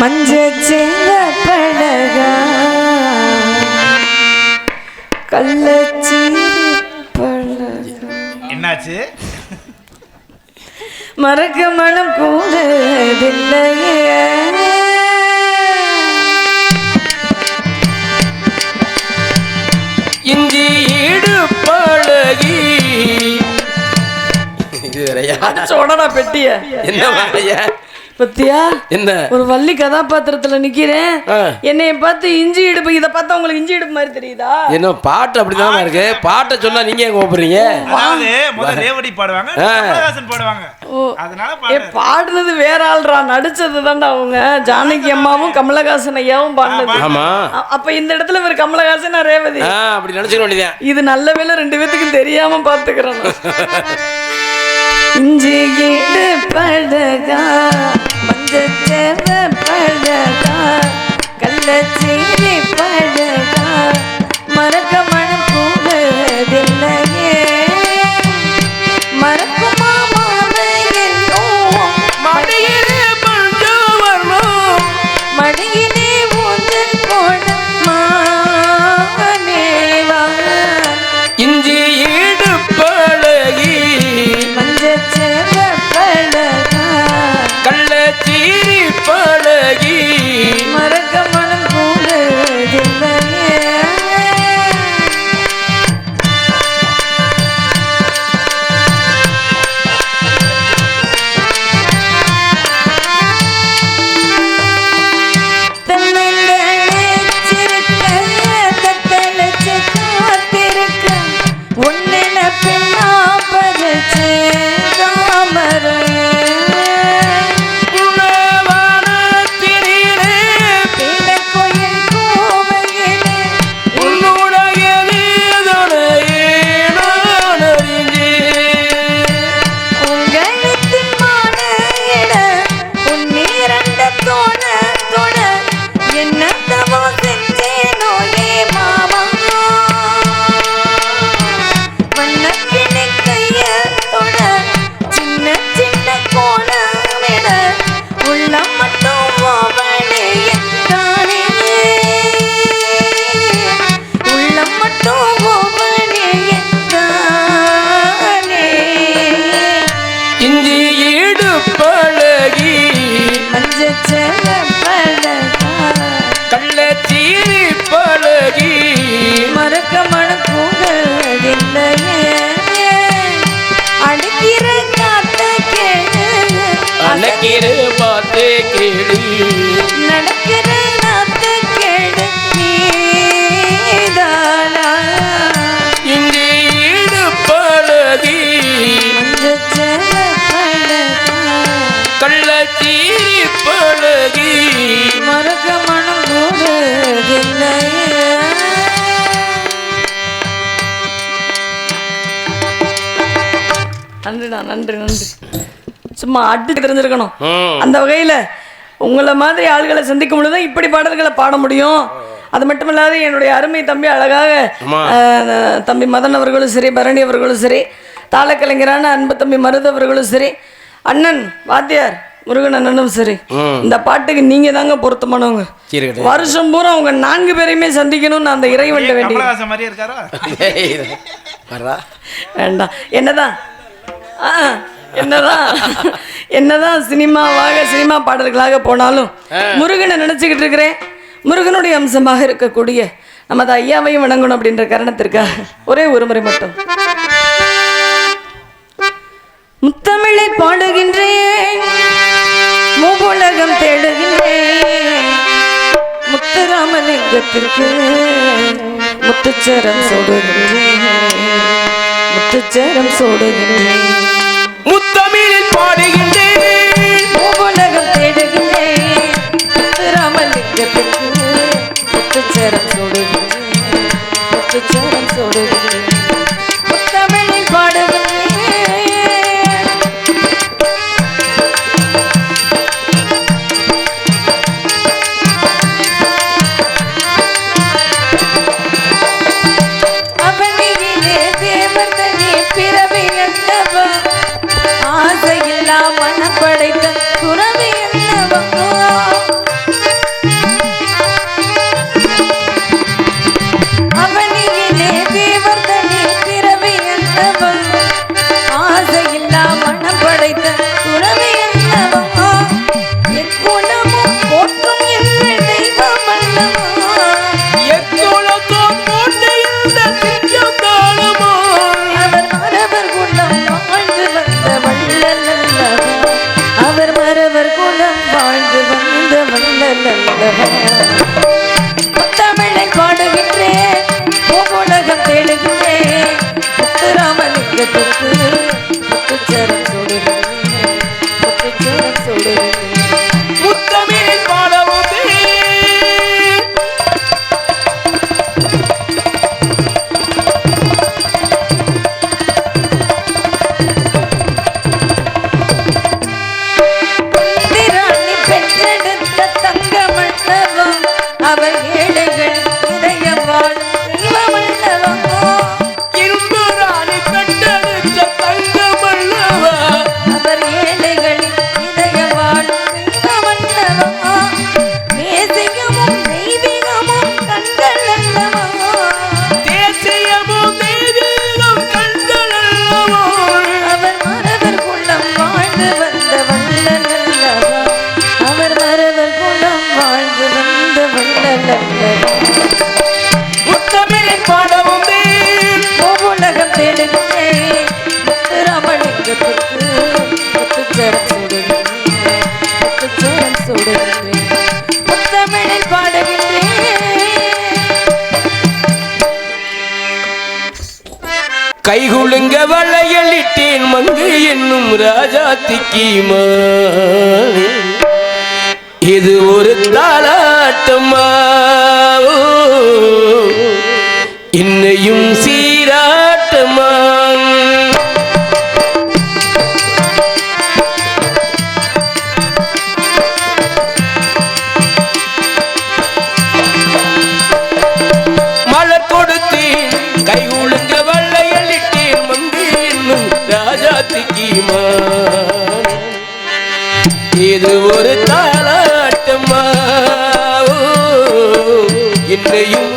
மஞ்ச சேர பழகா கள்ளச்சீரி பழகா என்னாச்சு? மறக்க மனம் கூடதில்லையே. இஞ்சி ஈடு பழகி. இது வேறயா? சொடனா பெட்டிய. என்ன வேறயா? பத்தியா? என்ன? ஒரு வள்ளி கதாபாத்திரத்துல நிக்கிறேன். என்னைய பார்த்து இஞ்சி இடுப்பு இத பார்த்தா உங்களுக்கு இஞ்சி இடுப்பு மாதிரி தெரியுதா? என்ன பாட்டு அப்படிதான் இருக்கு? பாட்டை சொன்னா நீங்க அதாவது முதல்ல ரேவதி பாடுவாங்க பாடுவாங்க. அதனால. பாடுனது வேற ஆள்ரா? நடிச்சது தான்டா அவங்க. ஜானகி அம்மாவும் கமலஹாசன் ஐயாவும் பாடினது. ஆமா. அப்ப இந்த இடத்துல இவர் கமலஹாசன் நான் ரேவதி. அப்படி நினைச்சுக்க வேண்டியதான் இது நல்ல வேளை ரெண்டு பேத்துக்கும் தெரியாம பாத்துக்கிறேன் இஞ்சி ஈடு பழகா மஞ்சச்சேர கள்ளச்சீரி பழகா. கள்ள சீரி பழகி மறக்க மணக்கூடதில்லையே நன்றிண்ணா நன்றி நன்றி. சும்மா அடி தெரிஞ்சிருக்கணும். அந்த வகையில் உங்களை மாதிரி ஆள்களை சந்திக்கும் பொழுது இப்படி பாடல்களை பாட முடியும். அது மட்டும் இல்லாத என்னுடைய அருமை தம்பி அழகாக தம்பி மதன் அவர்களும் சரி பரணி அவர்களும் சரி தாளக்கலைஞரான அன்பு தம்பி மருது அவர்களும் சரி அண்ணன் வாத்தியார் முருகன் அண்ணனும் சரி. இந்த பாட்டுக்கு நீங்க தாங்க பொருத்தமானவங்க. வருஷம் பூரா அவங்க நான்கு பேரையுமே சந்திக்கணும்னு அந்த இறைவன்ட்ட ஏன் வேண்டி கமலஹாசன் மாதிரியே இருக்காரா? ஏய், வர்றா. வேண்டாம். என்னதான்? ஆ, என்னதான்? என்னதான் சினிமாவாக சினிமா பாடல்களாக போனாலும் முருகனை நினைச்சுக்கிட்டு இருக்கிறேன். முருகனுடைய அம்சமாக இருக்கக்கூடிய நமது ஐயாவையும் வணங்கணும் அப்படின்ற காரணத்திற்காக ஒரே ஒரு முறை மட்டும். முத்தமிழை பாடுகின்றேன் முத்துராமலிங்கத்திற்கு முத்துச்சரம் சோடுகின்றேன். முத்துச்சரம் சோடுகின்றேன். முத்தமிழில் பாடுகின்றேன். மூவுலகம் தேடுகின்றேன். முத்துராமலிங்கத்திற்கு முத்துச்சரம் சோடுகின்றேன். முத்துச்சரம் que tú கைகுலுங்க வளையலிட்டேன் மங்கு என்னும் ராஜா ராஜாத்திக்கு இது ஒரு தாளாட்டம்மா இது ஒரு தாலாட்டம்மா இன்னையும்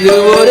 இது ஒரு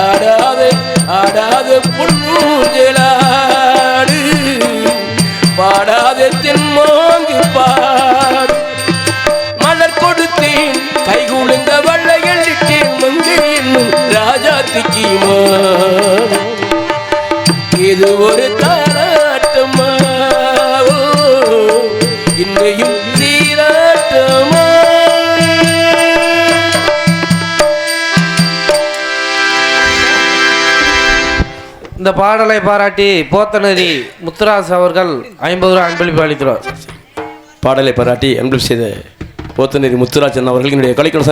ஆடாது ஆடாது புல்லூஞ்சலாடு பாடாது தென்மோங்கு பாடு. மலர் கொடுத்தேன் கைகுழுந்த வள்ளைகள் இட்டேன் மங்கையின் ராஜாத்திக்கு இது ஒரு தாரா இந்த பாடலை பாராட்டி போத்தனரி முத்துராஸ் அவர்கள் ஐம்பது ரூபாய் அன்பளிப்பு அளிக்கிறார். பாடலை பாராட்டி அன்பளிப்பு செய்த போத்தநரி முத்துராஜன் அவர்கள் என்னுடைய கலைக்கணசன்